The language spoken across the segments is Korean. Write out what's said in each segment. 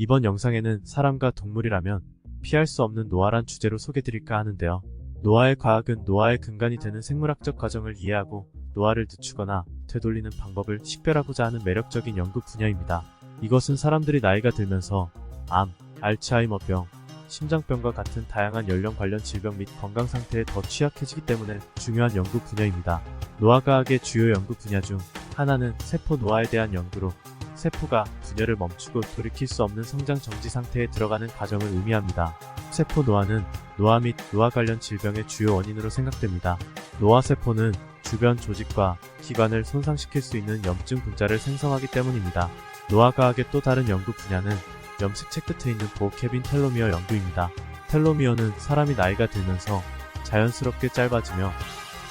이번 영상에는 사람과 동물이라면 피할 수 없는 노화란 주제로 소개드릴까 하는데요. 노화의 과학은 노화의 근간이 되는 생물학적 과정을 이해하고 노화를 늦추거나 되돌리는 방법을 식별하고자 하는 매력적인 연구 분야입니다. 이것은 사람들이 나이가 들면서 암, 알츠하이머병, 심장병과 같은 다양한 연령 관련 질병 및 건강 상태에 더 취약해지기 때문에 중요한 연구 분야입니다. 노화과학의 주요 연구 분야 중 하나는 세포 노화에 대한 연구로 세포가 분열을 멈추고 돌이킬 수 없는 성장 정지 상태에 들어가는 과정을 의미합니다. 세포 노화는 노화 및 노화 관련 질병의 주요 원인으로 생각됩니다. 노화 세포는 주변 조직과 기관을 손상시킬 수 있는 염증 분자를 생성하기 때문입니다. 노화과학의 또 다른 연구 분야는 염색체 끝에 있는 보케빈 텔로미어 연구입니다. 텔로미어는 사람이 나이가 들면서 자연스럽게 짧아지며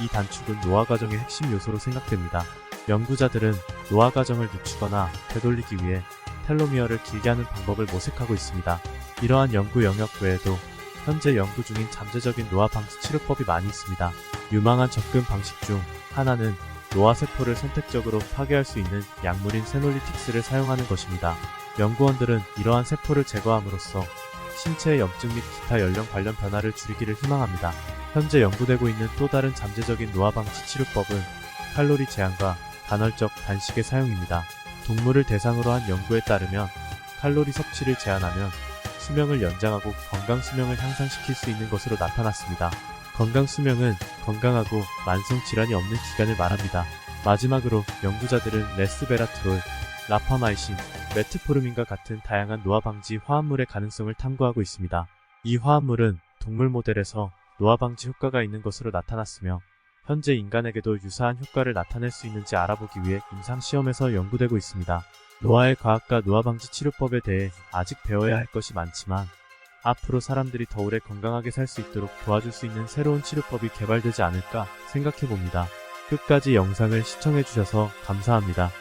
이 단축은 노화 과정의 핵심 요소로 생각됩니다. 연구자들은 노화 과정을 늦추거나 되돌리기 위해 텔로미어를 길게 하는 방법을 모색하고 있습니다. 이러한 연구 영역 외에도 현재 연구 중인 잠재적인 노화 방지 치료법이 많이 있습니다. 유망한 접근 방식 중 하나는 노화 세포를 선택적으로 파괴할 수 있는 약물인 세놀리틱스를 사용하는 것입니다. 연구원들은 이러한 세포를 제거함으로써 신체의 염증 및 기타 연령 관련 변화를 줄이기를 희망합니다. 현재 연구되고 있는 또 다른 잠재적인 노화 방지 치료법은 칼로리 제한과 간헐적 단식의 사용입니다. 동물을 대상으로 한 연구에 따르면 칼로리 섭취를 제한하면 수명을 연장하고 건강 수명을 향상시킬 수 있는 것으로 나타났습니다. 건강 수명은 건강하고 만성 질환이 없는 기간을 말합니다. 마지막으로 연구자들은 레스베라트롤, 라파마이신, 메트포르민과 같은 다양한 노화 방지 화합물의 가능성을 탐구하고 있습니다. 이 화합물은 동물 모델에서 노화 방지 효과가 있는 것으로 나타났으며 현재 인간에게도 유사한 효과를 나타낼 수 있는지 알아보기 위해 임상 시험에서 연구되고 있습니다. 노화의 과학과 노화 방지 치료법에 대해 아직 배워야 할 것이 많지만 앞으로 사람들이 더 오래 건강하게 살 수 있도록 도와줄 수 있는 새로운 치료법이 개발되지 않을까 생각해 봅니다. 끝까지 영상을 시청해 주셔서 감사합니다.